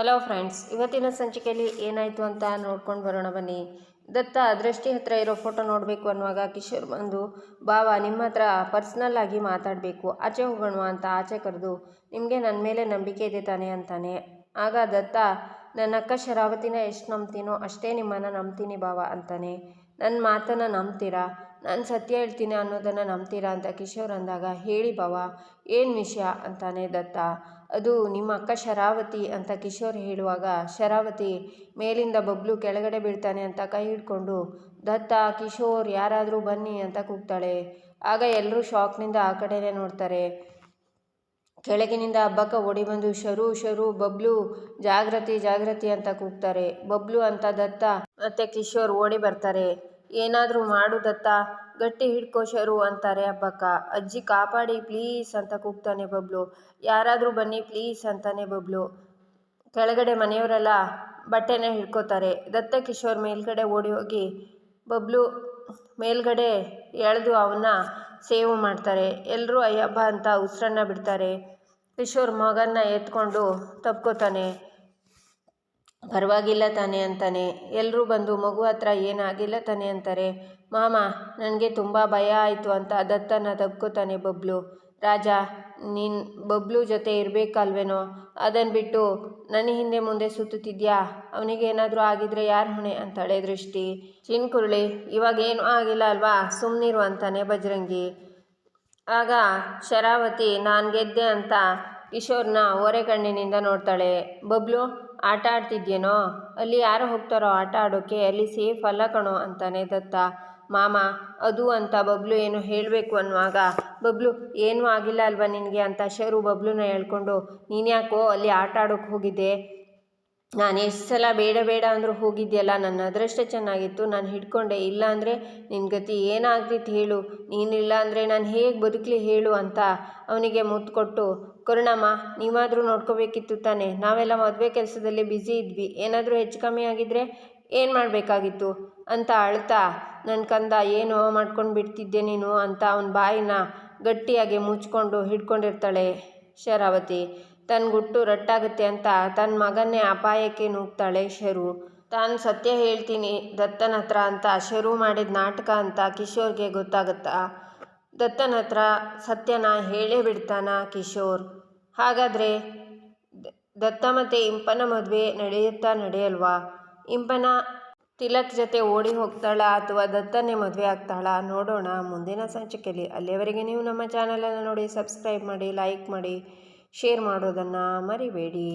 Hello friends ಇವತ್ತಿನ ಸಂಚಿಕೆಯಲ್ಲಿ ಏನಾಯಿತು ಅಂತ ನೋಡ್ಕೊಂಡು ಬರೋಣ ಬನ್ನಿ. ದತ್ತ ದೃಷ್ಟಿ ಹತ್ರ ಇರೋ ಫೋಟೋ ನೋಡಬೇಕು ಅನ್ನುವಾಗ ಕಿಶೋರ್ ಬಂದು, ಬಾವ ನಿಮ್ಮ ಹತ್ರ ಪರ್ಸ್ನಲ್ ಆಗಿ ಮಾತಾಡಬೇಕು. ಆಚೆ ಹೋಗೋಣ ಅಂತ ಆಚೆ ಕರೆದು, ನಿಮಗೆ ನನ್ನ ಮೇಲೆ ನಂಬಿಕೆ ಇದೆ ತಾನೆ ಅಂತಾನೆ. ಆಗ ದತ್ತ, ನನ್ನ ಅಕ್ಕ ಶರಾವತಿನ ಎಷ್ಟು ನಂಬ್ತೀನೋ ಅಷ್ಟೇ ನಿಮ್ಮನ್ನು ನಂಬ್ತೀನಿ ಬಾವ ಅಂತಾನೆ. ನನ್ನ ಮಾತನ್ನು ನಂಬ್ತೀರಾ? ನಾನು ಸತ್ಯ ಹೇಳ್ತೀನಿ ಅನ್ನೋದನ್ನು ನಂಬ್ತೀರಾ ಅಂತ ಕಿಶೋರ್ ಅಂದಾಗ, ಹೇಳಿ ಬಾವ, ಏನು ವಿಷಯ? ಅಂತಾನೆ ದತ್ತ. ಅದು ನಿಮ್ಮ ಅಕ್ಕ ಶರಾವತಿ ಅಂತ ಕಿಶೋರ್ ಹೇಳುವಾಗ, ಶರಾವತಿ ಮೇಲಿಂದ ಬಬ್ಲು ಕೆಳಗಡೆ ಬೀಳ್ತಾನೆ ಅಂತ ಕೈ ಹಿಡ್ಕೊಂಡು, ದತ್ತ, ಕಿಶೋರ್ ಯಾರಾದರೂ ಬನ್ನಿ ಅಂತ ಕೂಗ್ತಾಳೆ. ಆಗ ಎಲ್ಲರೂ ಶಾಕ್ನಿಂದ ಆ ಕಡೆನೇ ನೋಡ್ತಾರೆ. ಕೆಳಗಿನಿಂದ ಹಬ್ಬಕ್ಕ ಓಡಿ ಬಂದು, ಶರು ಶರು, ಬಬ್ಲು ಜಾಗೃತಿ ಜಾಗೃತಿ ಅಂತ ಕೂಗ್ತಾರೆ. ಬಬ್ಲು ಅಂತ ದತ್ತ ಮತ್ತೆ ಕಿಶೋರ್ ಓಡಿ ಬರ್ತಾರೆ. ಏನಾದರೂ ಮಾಡು ದತ್ತ ಗಟ್ಟಿ ಹಿಡ್ಕೋ ಶರು ಅಂತಾರೆ ಅಬ್ಬಕ್ಕ ಅಜ್ಜಿ ಕಾಪಾಡಿ ಪ್ಲೀಸ್ ಅಂತ ಕೂಗ್ತಾನೆ ಬಬ್ಲು. ಯಾರಾದರೂ ಬನ್ನಿ ಪ್ಲೀಸ್ ಅಂತಾನೆ ಬಬ್ಲು. ಕೆಳಗಡೆ ಮನೆಯವರೆಲ್ಲ ಬಟ್ಟೆನ ಹಿಡ್ಕೋತಾರೆ. ದತ್ತ ಕಿಶೋರ್ ಮೇಲ್ಗಡೆ ಓಡಿ ಹೋಗಿ ಬಬ್ಲು ಮೇಲ್ಗಡೆ ಎಳೆದು ಅವನ್ನ ಸೇವ್ ಮಾಡ್ತಾರೆ. ಎಲ್ಲರೂ ಅಯ್ಯಬ್ಬ ಅಂತ ಉಸಿರನ್ನ ಬಿಡ್ತಾರೆ. ಕಿಶೋರ್ ಮಗನ್ನ ಎತ್ಕೊಂಡು ತಪ್ಕೋತಾನೆ ಪರವಾಗಿಲ್ಲ ತಾನೆ ಅಂತಾನೆ. ಎಲ್ಲರೂ ಬಂದು ಮಗು ಹತ್ರ ಏನಾಗಿಲ್ಲ ತಾನೆ ಅಂತಾರೆ. ಮಾಮ, ನನಗೆ ತುಂಬ ಭಯ ಆಯಿತು ಅಂತ ದತ್ತನ ತಪ್ಕೋತಾನೆ ಬಬ್ಲು. ರಾಜ, ನೀನು ಬಬ್ಲು ಜೊತೆ ಇರಬೇಕಲ್ವೇನೋ? ಅದನ್ನು ಬಿಟ್ಟು ನನ್ನ ಹಿಂದೆ ಮುಂದೆ ಸುತ್ತುತ್ತಿದ್ಯಾ? ಅವನಿಗೇನಾದರೂ ಆಗಿದ್ರೆ ಯಾರು ಹೊಣೆ ಅಂತಾಳೆ ದೃಷ್ಟಿ. ಚಿನ್ಕುರುಳಿ ಇವಾಗೇನು ಆಗಿಲ್ಲ ಅಲ್ವಾ? ಸುಮ್ಮನಿರು ಅಂತಾನೆ ಬಜರಂಗಿ. ಆಗ ಶರಾವತಿ, ನಾನು ಗೆದ್ದೆ ಅಂತ ಕಿಶೋರ್ನ ಓರೆ ಕಣ್ಣಿನಿಂದ ನೋಡ್ತಾಳೆ. ಬಬ್ಲು ಆಟ ಆಡ್ತಿದ್ಯೇನೋ? ಅಲ್ಲಿ ಯಾರು ಹೋಗ್ತಾರೋ ಆಟ ಆಡೋಕ್ಕೆ ಅಲ್ಲಿ ಸೇಫ್ ಅಲ್ಲ ಕಣೋ ಅಂತಾನೆ ದತ್ತ. ಮಾಮ, ಅದು ಅಂತ ಬಬ್ಲು ಏನು ಹೇಳಬೇಕು ಅನ್ನುವಾಗ, ಬಬ್ಲು, ಏನೂ ಆಗಿಲ್ಲ ಅಲ್ವಾ ನಿನಗೆ ಅಂತ ಶರು ಬಬ್ಲುನ ಹೇಳ್ಕೊಂಡು, ನೀನ್ಯಾಕೋ ಅಲ್ಲಿ ಆಟ ಆಡೋಕೆ ಹೋಗಿದ್ದೆ? ನಾನು ಎಷ್ಟು ಸಲ ಬೇಡ ಬೇಡ ಅಂದರೂ ಹೋಗಿದ್ಯಲ್ಲ, ನನ್ನ ಅದೃಷ್ಟ ಚೆನ್ನಾಗಿತ್ತು, ನಾನು ಹಿಡ್ಕೊಂಡೆ. ಇಲ್ಲ ಅಂದರೆ ನಿನ್ನ ಗತಿ ಏನಾಗ್ತಿತ್ತು ಹೇಳು. ನೀನಿಲ್ಲ ಅಂದರೆ ನಾನು ಹೇಗೆ ಬದುಕಲಿ ಹೇಳು ಅಂತ ಅವನಿಗೆ ಮುತ್ತು ಕೊಟ್ಟು, ಕರುಣಮ್ಮ, ನೀವಾದರೂ ನೋಡ್ಕೋಬೇಕಿತ್ತು ತಾನೆ. ನಾವೆಲ್ಲ ಮದುವೆ ಕೆಲಸದಲ್ಲಿ ಬ್ಯುಸಿ ಇದ್ವಿ. ಏನಾದರೂ ಹೆಚ್ಚು ಕಮ್ಮಿ ಆಗಿದ್ದರೆ ಏನು ಮಾಡಬೇಕಾಗಿತ್ತು? ಅಂತ ಅಳ್ತಾ ನನ್ನ ಕಂದ ಏನು ಮಾಡ್ಕೊಂಡು ಬಿಡ್ತಿದ್ದೆ ನೀನು? ಅಂತ ಅವನ ಬಾಯಿನ ಗಟ್ಟಿಯಾಗಿ ಮುಚ್ಕೊಂಡು ಹಿಡ್ಕೊಂಡಿರ್ತಾಳೆ ಶರಾವತಿ. ತನ್ನ ಗುಟ್ಟು ರಟ್ಟಾಗುತ್ತೆ ಅಂತ. ತನ್ನ ಮಗನ್ನೇ ಅಪಾಯಕ್ಕೆ ನೂಗ್ತಾಳೆ ಶರು. ತಾನು ಸತ್ಯ ಹೇಳ್ತೀನಿ, ದತ್ತನ ಹತ್ರ ಅಂತ. ಶರು ಮಾಡಿದ ನಾಟಕ ಅಂತ ಕಿಶೋರ್ಗೆ ಗೊತ್ತಾಗುತ್ತಾ. ದತ್ತನ ಹತ್ರ ಸತ್ಯನ ಹೇಳೇ ಬಿಡ್ತಾನ ಕಿಶೋರ್. ಹಾಗಾದರೆ ದತ್ತ ಮತ್ತು ಇಂಪನ ಮದುವೆ ನಡೆಯುತ್ತಾ ನಡೆಯಲ್ವಾ? ಇಂಪನ ತಿಲಕ್ ಜೊತೆ ಓಡಿ ಹೋಗ್ತಾಳಾ ಅಥವಾ ದತ್ತನೇ ಮದುವೆ ಆಗ್ತಾಳಾ? ನೋಡೋಣ. ಮುಂದಿನ ಸಂಚಿಕೆಯಲ್ಲಿ ಅಲ್ಲಿಯವರೆಗೆ ನೀವು ನಮ್ಮ ಚಾನಲನ್ನು ನೋಡಿ ಸಬ್ಸ್ಕ್ರೈಬ್ ಮಾಡಿ, ಲೈಕ್ ಮಾಡಿ. ಶೇರ್ ಮಾಡೋದನ್ನು ಮರಿಬೇಡಿ.